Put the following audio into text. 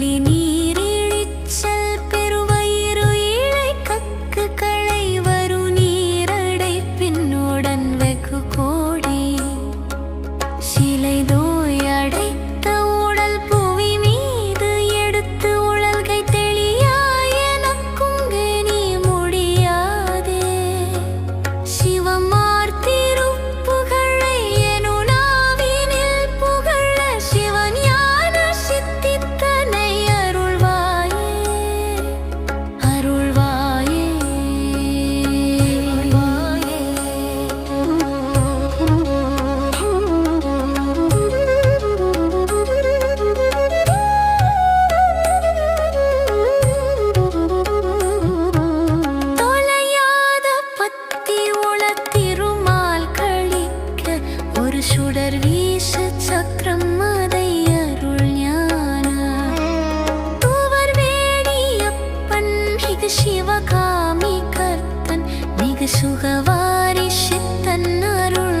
ಮಾಲಿನಿ எனக்கு சுகவாரி சித்தன் அருள்